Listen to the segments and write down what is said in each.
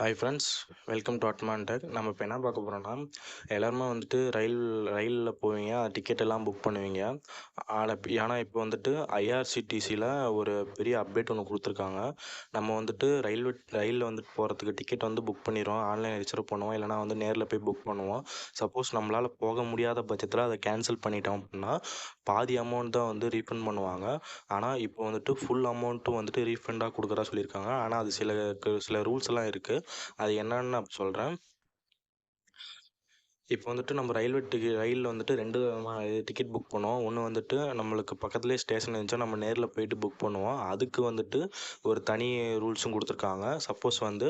Hi friends welcome to Atman tech நம்ம இப்போ என்ன பார்க்க போகிறோம்னா எல்லாருமே வந்துட்டு ரயில் ரயிலில் போவீங்க டிக்கெட் எல்லாம் புக் பண்ணுவீங்க. ஆனால் ஆனால் இப்போ வந்துட்டு ஐஆர்சிடிசியில் ஒரு பெரிய அப்டேட் ஒன்று கொடுத்துருக்காங்க. நம்ம வந்துட்டு ரயில்வே ரயிலில் வந்துட்டு போகிறதுக்கு டிக்கெட் வந்து புக் பண்ணிடுவோம் ஆன்லைன் ரிசர்வ் பண்ணுவோம். இல்லைனா வந்து நேரில் போய் புக் பண்ணுவோம். சப்போஸ் நம்மளால் போக முடியாத பட்சத்தில் அதை கேன்சல் பண்ணிட்டோம் அப்படின்னா பாதி அமௌண்ட் தான் வந்து ரீஃபண்ட் பண்ணுவாங்க. ஆனால் இப்போ வந்துட்டு ஃபுல் அமௌண்ட்டும் வந்துட்டு ரீஃபண்டாக கொடுக்குறா சொல்லியிருக்காங்க. ஆனால் அது சில சில ரூல்ஸ் எல்லாம் இருக்குது அது என்னன்னு நான் சொல்கிறேன் இப்போ வந்துட்டு நம்ம ரயில்வே டிக்கெட் ரயிலில் வந்துட்டு ரெண்டு விதமாக டிக்கெட் புக் பண்ணுவோம். ஒன்று வந்துட்டு நம்மளுக்கு பக்கத்துலேயே ஸ்டேஷன் இருந்துச்சா நம்ம நேரில் போயிட்டு புக் பண்ணுவோம். அதுக்கு வந்துட்டு ஒரு தனி ரூல்ஸும் கொடுத்துருக்காங்க. சப்போஸ் வந்து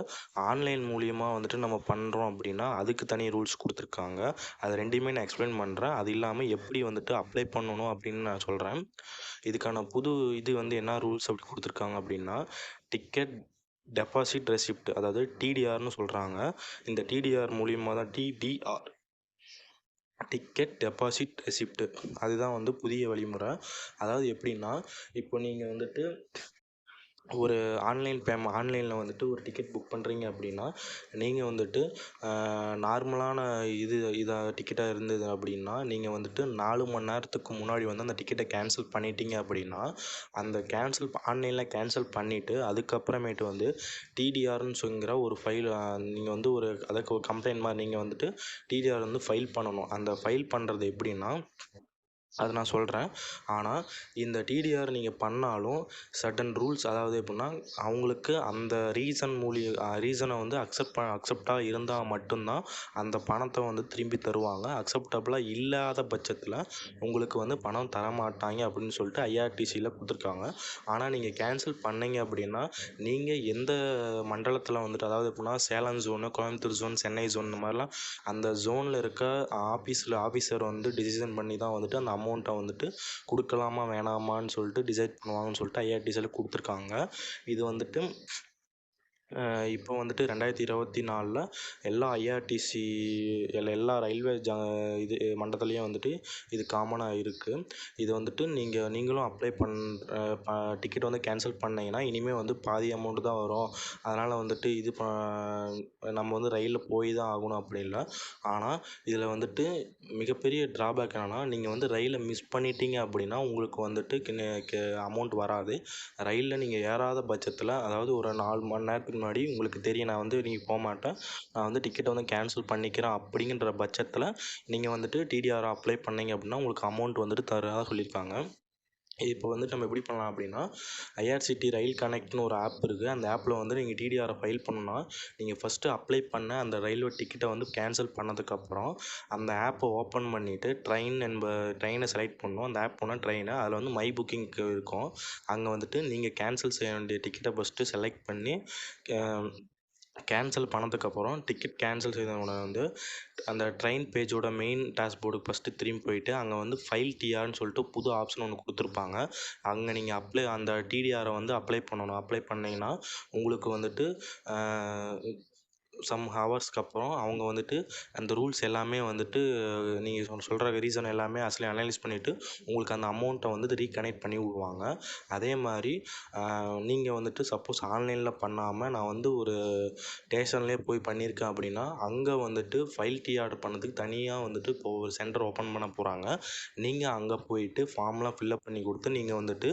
ஆன்லைன் மூலியமாக வந்துட்டு நம்ம பண்ணுறோம் அப்படின்னா அதுக்கு தனி ரூல்ஸ் கொடுத்துருக்காங்க. அது ரெண்டையுமே நான் எக்ஸ்பிளைன் பண்ணுறேன் அது இல்லாமல் எப்படி வந்துட்டு அப்ளை பண்ணணும் அப்படின்னு நான் சொல்கிறேன் இதுக்கான புது இது வந்து என்ன ரூல்ஸ் அப்படி கொடுத்துருக்காங்க அப்படின்னா டிக்கெட் டெபாசிட் ரெசிப்ட் அதாவது டிடிஆர்னு சொல்கிறாங்க இந்த டிடிஆர் மூலியமாக தான் டிடிஆர் டிக்கெட் டெபாசிட் ரெசிப்ட்டு அதுதான் வந்து புதிய வழிமுறை. அதாவது எப்படின்னா இப்போ நீங்கள் வந்துட்டு ஒரு ஆன்லைன் பேமெண்ட் ஆன்லைனில் வந்துட்டு ஒரு டிக்கெட் புக் பண்ணுறீங்க அப்படின்னா நீங்கள் வந்துட்டு நார்மலான இது இதாக டிக்கெட்டாக இருந்தது அப்படின்னா நீங்கள் வந்துட்டு நாலு மணி நேரத்துக்கு முன்னாடி வந்து அந்த டிக்கெட்டை கேன்சல் பண்ணிட்டீங்க அப்படின்னா அந்த கேன்சல் ஆன்லைனில் கேன்சல் பண்ணிவிட்டு அதுக்கப்புறமேட்டு வந்து டிடிஆர்னு சொல்கிற ஒரு ஃபைல் நீங்கள் வந்து ஒரு அதுக்கு ஒரு கம்ப்ளைண்ட் மாதிரி நீங்கள் வந்துட்டு டிடிஆர் வந்து ஃபைல் பண்ணணும். அந்த ஃபைல் பண்ணுறது எப்படின்னா அது நான் சொல்கிறேன் ஆனால் இந்த டிடிஆர் நீங்கள் பண்ணாலும் சர்டன் ரூல்ஸ் அதாவது எப்படின்னா அவங்களுக்கு அந்த ரீசன் மூலிய ரீசனை வந்து அக்செப்ட் ப அக்செப்டாக இருந்தால் மட்டும்தான் அந்த பணத்தை வந்து திரும்பி தருவாங்க. அக்செப்டபுளாக இல்லாத பட்சத்தில் உங்களுக்கு வந்து பணம் தரமாட்டாங்க அப்படின்னு சொல்லிட்டு ஐஆர்டிசியில் கொடுத்துருக்காங்க. ஆனால் நீங்கள் கேன்சல் பண்ணீங்க அப்படின்னா நீங்கள் எந்த மண்டலத்தில் வந்துட்டு அதாவது எப்படின்னா Salem zone Coimbatore zone Chennai zone இந்த மாதிரிலாம் அந்த ஜோனில் இருக்க ஆஃபீஸில் ஆஃபீஸர் வந்து டிசிஷன் பண்ணி தான் வந்துட்டு அந்த அமௌண்ட்டை வந்துட்டு கொடுக்கலாமா வேணாமான்னு சொல்லிட்டு டிசைட் பண்ணுவாங்கன்னு சொல்லிட்டு ஐஆர்டிசியில் கொடுத்துருக்காங்க. இது வந்துட்டு இப்போ வந்துட்டு ரெண்டாயிரத்தி இருபத்தி நாலில் எல்லா ஐஆர்டிசி எல்லா எல்லா ரயில்வே ஜ இது மண்டலத்துலேயும் வந்துட்டு இது காமனாக இருக்குது இது வந்துட்டு நீங்கள் நீங்களும் அப்ளை பண் டிக்கெட் வந்து கேன்சல் பண்ணிங்கன்னா இனிமேல் வந்து பாதி அமௌண்ட்டு தான் வரும். அதனால் வந்துட்டு இது ப நம்ம வந்து ரயிலில் போய் தான் ஆகணும் அப்படி இல்லை. ஆனால் இதில் வந்துட்டு மிகப்பெரிய ட்ராபேக் என்னென்னா நீங்கள் வந்து ரயிலை மிஸ் பண்ணிட்டீங்க அப்படின்னா உங்களுக்கு வந்துட்டு அமௌண்ட் வராது. ரயிலில் நீங்கள் ஏறாத பட்சத்தில் அதாவது ஒரு நாலு மணி நேரத்துக்கு முன்னாடி உங்களுக்கு தெரியும். நான் வந்து நீங்கள் போக மாட்டேன். நான் வந்து டிக்கெட்டை வந்து கேன்சல் பண்ணிக்கிறேன் அப்படிங்கிற பட்சத்தில் நீங்கள் வந்துட்டு டிடிஆர் அப்ளை பண்ணிங்க அப்படின்னா உங்களுக்கு அமௌண்ட் வந்துட்டு தரதாக சொல்லியிருக்காங்க. இப்போ வந்துட்டு நம்ம எப்படி பண்ணலாம் அப்படின்னா ஐஆர்சிடி ரயில் கனெக்ட்னு ஒரு ஆப் இருக்குது அந்த ஆப்பில் வந்து நீங்கள் டிடிஆரை ஃபைல் பண்ணணும்னா நீங்கள் ஃபஸ்ட்டு அப்ளை பண்ண அந்த ரயில்வே டிக்கெட்டை வந்து கேன்சல் பண்ணதுக்கப்புறம் அந்த ஆப்பை ஓப்பன் பண்ணிவிட்டு ட்ரெயின் என்ப ட்ரெயினை செலக்ட் பண்ணணும். அந்த ஆப் போனால் ட்ரெயினை அதில் வந்து மை புக்கிங்க்கு இருக்கும். அங்கே வந்துட்டு நீங்கள் கேன்சல் செய்ய வேண்டிய டிக்கெட்டை ஃபஸ்ட்டு செலக்ட் பண்ணி கேன்சல் பண்ணதுக்கப்புறம் டிக்கெட் கேன்சல் செய்தவுடனே வந்து அந்த ட்ரெயின் பேஜோட மெயின் டேஷ்போர்டுக்கு ஃபஸ்ட்டு திரும்பி போயிட்டு அங்கே வந்து ஃபைல் டிஆர்னு சொல்லிட்டு புது ஆப்ஷன் ஒன்று கொடுத்துருப்பாங்க. அங்கே நீங்கள் அப்ளை அந்த டிடிஆரை வந்து அப்ளை பண்ணணும். அப்ளை பண்ணிங்கன்னா உங்களுக்கு வந்துட்டு சம் ஹவர்ஸ்க்கு அப்புறம் அவங்க வந்துட்டு அந்த ரூல்ஸ் எல்லாமே வந்துட்டு நீங்கள் சொல்கிற ரீசன் எல்லாமே அசலி அனலைஸ் பண்ணிவிட்டு உங்களுக்கு அந்த அமௌண்ட்டை வந்துட்டு ரீகனெக்ட் பண்ணி விடுவாங்க. அதே மாதிரி நீங்கள் வந்துட்டு சப்போஸ் ஆன்லைனில் பண்ணாமல் நான் வந்து ஒரு ஸ்டேஷன்லேயே போய் பண்ணியிருக்கேன் அப்படின்னா அங்கே வந்துட்டு ஃபைல் டீ ஆர்டர் பண்ணதுக்கு தனியாக வந்துட்டு இப்போ ஒரு சென்டர் ஓப்பன் பண்ண போகிறாங்க நீங்கள் அங்கே போயிட்டு ஃபார்ம்லாம் ஃபில்அப் பண்ணி கொடுத்து நீங்கள் வந்துட்டு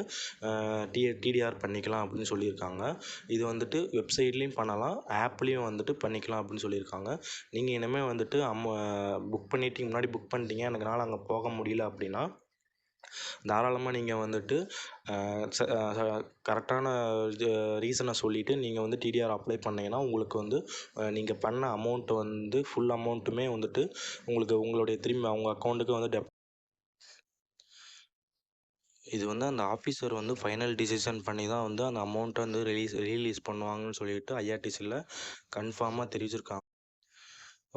டி டிடிஆர் பண்ணிக்கலாம் அப்படின்னு சொல்லியிருக்காங்க. இது வந்துட்டு வெப்சைட்லேயும் பண்ணலாம் ஆப்லேயும் வந்துட்டு பண்ணி பண்ணிக்கலாம் அப்படின்னு சொல்லியிருக்காங்க. நீங்கள் இனிமேல் வந்துட்டு அம்ம புக் பண்ணிட்டீங்க முன்னாடி புக் பண்ணிட்டீங்க. எனக்கு அங்கே போக முடியல அப்படின்னா தாராளமாக நீங்கள் வந்துட்டு கரெக்டான இது ரீசனை சொல்லிவிட்டு நீங்கள் வந்து டிடிஆர் அப்ளை பண்ணிங்கன்னா உங்களுக்கு வந்து நீங்கள் பண்ண அமௌண்ட்டு வந்து ஃபுல் அமௌண்ட்டுமே வந்துட்டு உங்களுக்கு உங்களுடைய திரும்பி அவங்க அக்கௌண்ட்டுக்கு வந்து டெப் இது வந்து அந்த ஆஃபீஸர் வந்து ஃபைனல் டிசிஷன் பண்ணி தான் வந்து அந்த அமௌண்ட்டை வந்து ரிலீஸ் ரீலீஸ் பண்ணுவாங்கன்னு சொல்லிட்டு ஐஆர்டிசியில் கன்ஃபார்மாக தெரிவிச்சிருக்காங்க.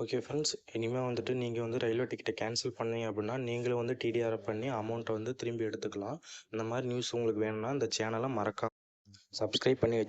ஓகே ஃப்ரெண்ட்ஸ் இனிமேல் வந்துட்டு நீங்கள் வந்து ரயில்வே டிக்கெட்டை கேன்சல் பண்ணீங்க அப்படின்னா நீங்களும் வந்து டிடிஆர் பண்ணி அமௌண்ட்டை வந்து திரும்பி எடுத்துக்கலாம். இந்த மாதிரி நியூஸ் உங்களுக்கு வேணும்னா இந்த சேனலை மறக்காம சப்ஸ்கிரைப் பண்ணி வச்சு